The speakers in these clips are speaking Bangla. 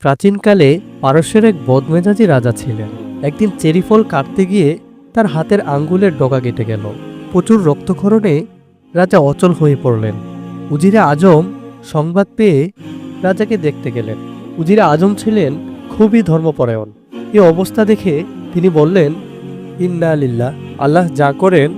প্রাচীনকালে পারস্যের এক বদমেজাজি রাজা ছিলেন। একদিন চেরি ফল কাটতে গিয়ে তার হাতের আঙ্গুলের ডগা কেটে গেল। প্রচুর রক্তক্ষরণে রাজা অচল হয়ে পড়লেন। উজিরা আজম সংবাদ পেয়ে রাজাকে দেখতে গেলেন। উজিরা আজম ছিলেন খুবই ধর্মপরায়ণ। এ অবস্থা দেখে তিনি বললেন, ইন্না আলিল্লাহ আল্লাহ যা করেন,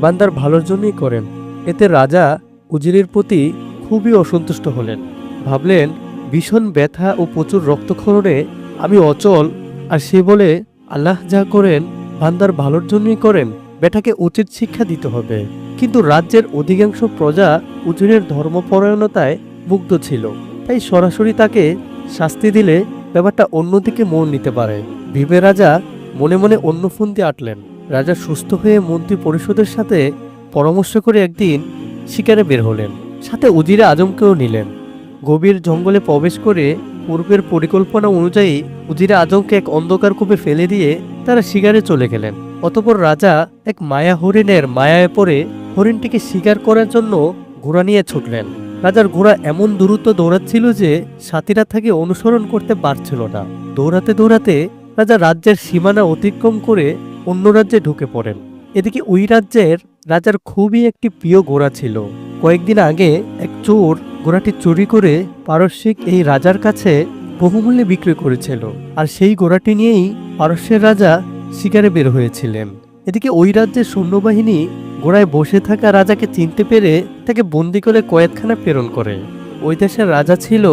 বান্দার ভালোর জন্যই করেন। এতে রাজা উজিরের প্রতি খুবই অসন্তুষ্ট হলেন। ভাবলেন ভীষণ ব্যথা ও প্রচুর রক্তক্ষরণে আমি অচল। আর সে বলে, আল্লাহ যা করেন, বান্দার ভালোর জন্যই করেন। বেটাকে উচিত শিক্ষা দিতে হবে। কিন্তু রাজ্যের অধিকাংশ প্রজা উজিরের ধর্মপরায়ণতায় মুগ্ধ ছিল। তাই সরাসরি তাকে শাস্তি দিলে ব্যাপারটা অন্যদিকে মন নিতে পারে। ভিবে রাজা মনে মনে অন্য ফন্দি আটলেন। রাজা সুস্থ হয়ে মন্ত্রী পরিষদের সাথে পরামর্শ করে একদিন শিকারে বের হলেন। সাথে উজিরে আজমকেও নিলেন। গভীর জঙ্গলে প্রবেশ করে পূর্বের পরিকল্পনা অনুযায়ী উজিরে আজমকে এক অন্ধকার কূপে ফেলে দিয়ে তারা শিকারে চলে গেলেন। অতপর রাজা এক মায়া হরিণের মায়ায় পড়ে হরিণটিকে শিকার করার জন্য ঘোড়া নিয়ে ছুটলেন। রাজার ঘোড়া এমন দ্রুত দৌড়াচ্ছিল যে সাথীরা তাকে অনুসরণ করতে পারছিল না। দৌড়াতে দৌড়াতে রাজা রাজ্যের সীমানা অতিক্রম করে অন্য রাজ্যে ঢুকে পড়েন। এদিকে ওই রাজ্যের রাজার খুবই একটি প্রিয় ঘোড়া ছিল। কয়েকদিন আগে এক চোর ঘোড়াটি চুরি করে পারস্যিক এই রাজার কাছে বহুমূল্যে বিক্রি করেছিল। আর সেই ঘোড়াটি নিয়েই পারস্যের রাজা শিকারে বের হয়েছিলেন। এদিকে ওই রাজ্যের সৈন্যবাহিনী ঘোড়ায় বসে থাকা রাজাকে চিনতে পেরে তাকে বন্দি করে কয়েকখানা প্রেরণ করে। ওই দেশের রাজা ছিল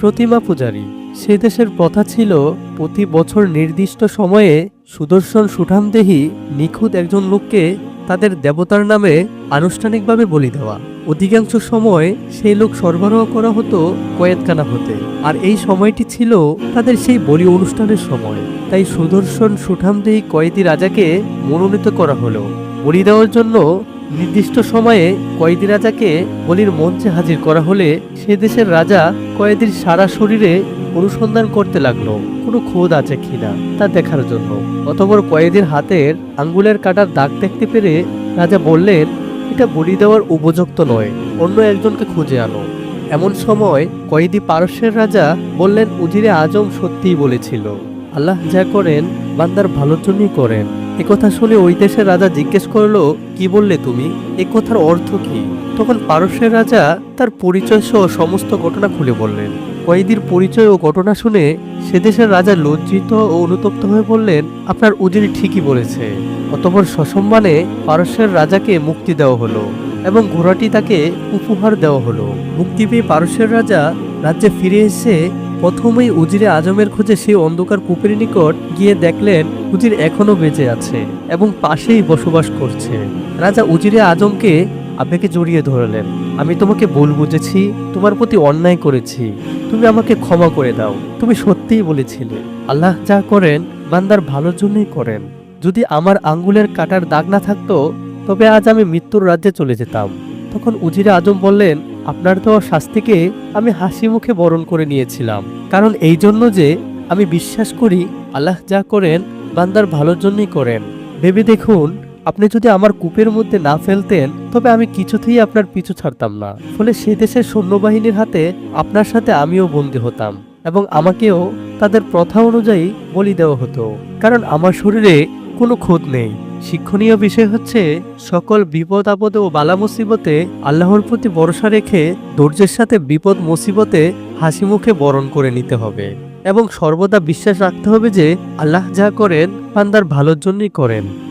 প্রতিমা পূজারী। সে দেশের প্রথা ছিল প্রতি বছর নির্দিষ্ট সময়ে সুদর্শন সুঠামদেহী নিখুঁত একজন লোককে তাদের দেবতার নামে আনুষ্ঠানিকভাবে বলি দেওয়া। অধিকাংশ সময় সেই লোক সরবরাহ করা হতো কয়েতখানা হতে। আর এই সময়টি ছিল তাদের সেই বলি অনুষ্ঠানের সময়। তাই সুদর্শন সুঠামদেহী কয়েদি রাজাকে মনোনীত করা হলো। বলি দেওয়ার জন্য নির্দিষ্ট সময়ে কয়েদি রাজাকে বলির মঞ্চে হাজির করা হলে সে দেশের রাজা কয়েদির সারা শরীরে অনুসন্ধান করতে লাগল। কোনো খোদ আছে কিনা তা দেখার জন্য। অতপর কয়েদির হাতের আঙ্গুলের কাটার দাগ দেখতে পেরে রাজা বললেন, এটা বলি দেওয়ার উপযুক্ত নয়, অন্য একজনকে খুঁজে আনো। এমন সময় কয়েদি পারস্যের রাজা বললেন, উজিরে আজম সত্যিই বলেছিল, আল্লাহ যা করেন বান্দার ভালোর জন্যই করেন। একথা শুনে ওই দেশের রাজা জিজ্ঞেস করল, কি বললে তুমি? এ কথার অর্থ কি? তখন পারস্যের রাজা তার পরিচয় সহ সমস্ত ঘটনা খুলে বললেন। কয়েদির পরিচয় ও ঘটনা শুনে সে দেশের রাজা লজ্জিত ও অনুতপ্ত হয়ে বললেন, আপনার উজির ঠিকই বলেছে। অতপর সসম্মানে পারস্যের রাজাকে মুক্তি দেওয়া হলো এবং ঘোড়াটি তাকে উপহার দেওয়া হলো। মুক্তি পেয়ে পারস্যের রাজা রাজ্যে ফিরে এসে প্রথমেই উজিরে আজমের খোঁজে সেই অন্ধকার কূপের নিকট গিয়ে দেখলেন উজির এখনও বেঁচে আছে এবং পাশেই বসবাস করছে। রাজা উজিরে আজমকে আবেগে জড়িয়ে ধরলেন। আমি তোমাকে ভুল বুঝেছি, তোমার প্রতি অন্যায় করেছি। তুমি আমাকে ক্ষমা করে দাও। তুমি সত্যিই বলেছিলে, আল্লাহ যা করেন, বান্দার ভালোর জন্যই করেন। যদি আমার আঙ্গুলের কাটার দাগ না থাকতো, তবে আজ আমি মৃত্যুর রাজ্যে চলে যেতাম। তখন উজিরে আজম বললেন আপনার দেওয়া শাস্তিকে আমি হাসি মুখে বরণ করে নিয়েছিলাম। কারণ এই জন্য যে আমি বিশ্বাস করি আল্লাহ যা করেন, বান্দার ভালোর জন্যই করেন। ভেবে দেখুন, আপনি যদি আমার কূপের মধ্যে না ফেলতেন, তবে আমি কিছুতেই আপনার পিছু ছাড়তাম না। ফলে সে দেশের সৈন্যবাহিনীর হাতে আপনার সাথে আমিও বন্দী হতাম এবং আমাকেও তাদের প্রথা অনুযায়ী বলি দেওয়া হতো। কারণ আমার শরীরে কোনো খোদ নেই। শিক্ষণীয় বিষয় হচ্ছে, সকল বিপদ, আপদ ও বালা মুসিবতে আল্লাহর প্রতি ভরসা রেখে ধৈর্যের সাথে বিপদ, মুসিবতে হাসি মুখে বরণ করে নিতে হবে। এবং সর্বদা বিশ্বাস রাখতে হবে যে, আল্লাহ যা করেন পান্দার ভালোর জন্যই করেন।